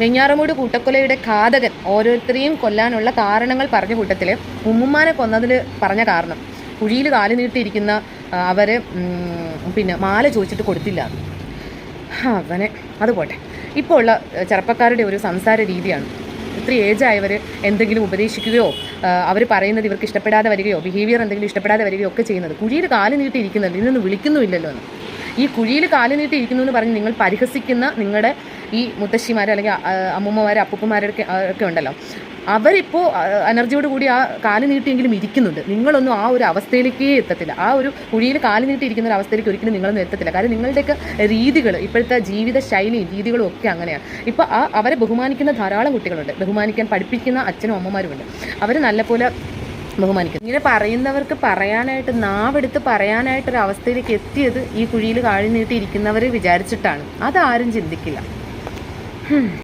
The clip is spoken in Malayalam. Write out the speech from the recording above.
വെഞ്ഞാറമൂട് കൂട്ടക്കൊലയുടെ ഘാതകൻ ഓരോരുത്തരെയും കൊല്ലാനുള്ള കാരണങ്ങൾ പറഞ്ഞ കൂട്ടത്തിൽ ഉമ്മുമ്മാനെ കൊന്നതിൽ പറഞ്ഞ കാരണം. കുഴിയിൽ കാലു നീട്ടിയിരിക്കുന്ന അവരെ പിന്നെ മാല ചോദിച്ചിട്ട് കൊടുത്തില്ല. അവനെ അത് പോട്ടെ. ഇപ്പോൾ ഉള്ള ചെറുപ്പക്കാരുടെ ഒരു സംസാര രീതിയാണ്. ഇത്ര ഏജായവർ എന്തെങ്കിലും ഉപദേശിക്കുകയോ അവർ പറയുന്നത് ഇവർക്ക് ഇഷ്ടപ്പെടാതെ വരികയോ ബിഹേവിയർ എന്തെങ്കിലും ഇഷ്ടപ്പെടാതെ വരികയോ ഒക്കെ ചെയ്യുന്നത് കുഴിയിൽ കാൽ നീട്ടിയിരിക്കുന്നുണ്ട് ഇന്നൊന്നും വിളിക്കുന്നുമില്ലല്ലോ എന്ന്. ഈ കുഴിയിൽ നീട്ടി ഇരിക്കുന്നു എന്ന് പറഞ്ഞ് നിങ്ങൾ പരിഹസിക്കുന്ന നിങ്ങളുടെ ഈ മുത്തശ്ശിമാർ അല്ലെങ്കിൽ അമ്മൂമ്മമാർ അപ്പൂപ്പന്മാരൊക്കെ ഒക്കെ ഉണ്ടല്ലോ. അവരിപ്പോൾ എനർജിയോട് കൂടി ആ കാൽ നീട്ടിയെങ്കിലും ഇരിക്കുന്നുണ്ട്. നിങ്ങളൊന്നും ആ ഒരു അവസ്ഥയിലേക്കേ എത്തത്തില്ല. ആ ഒരു കുഴിയിൽ കാൽ നീട്ടിയിരിക്കുന്ന ഒരു അവസ്ഥയിലേക്ക് ഒരിക്കലും നിങ്ങളൊന്നും എത്തത്തില്ല. കാരണം നിങ്ങളുടെയൊക്കെ രീതികൾ ഇപ്പോഴത്തെ ജീവിത ശൈലിയും രീതികളും ഒക്കെ അങ്ങനെയാണ്. ഇപ്പോൾ ആ അവരെ ബഹുമാനിക്കുന്ന ധാരാളം കുട്ടികളുണ്ട്. ബഹുമാനിക്കാൻ പഠിപ്പിക്കുന്ന അച്ഛനും അമ്മമാരുമുണ്ട്. അവർ നല്ലപോലെ ബഹുമാനിക്കുന്നു ഇങ്ങനെ പറയുന്നവർക്ക് പറയാനായിട്ട് നാവെടുത്ത് പറയാനായിട്ട് ഒരു അവസ്ഥയിലേക്ക് എത്തിയത് ഈ കുഴിയിൽ കാഴി നീട്ടിയിരിക്കുന്നവരെ വിചാരിച്ചിട്ടാണ്. അതാരും ചിന്തിക്കില്ല.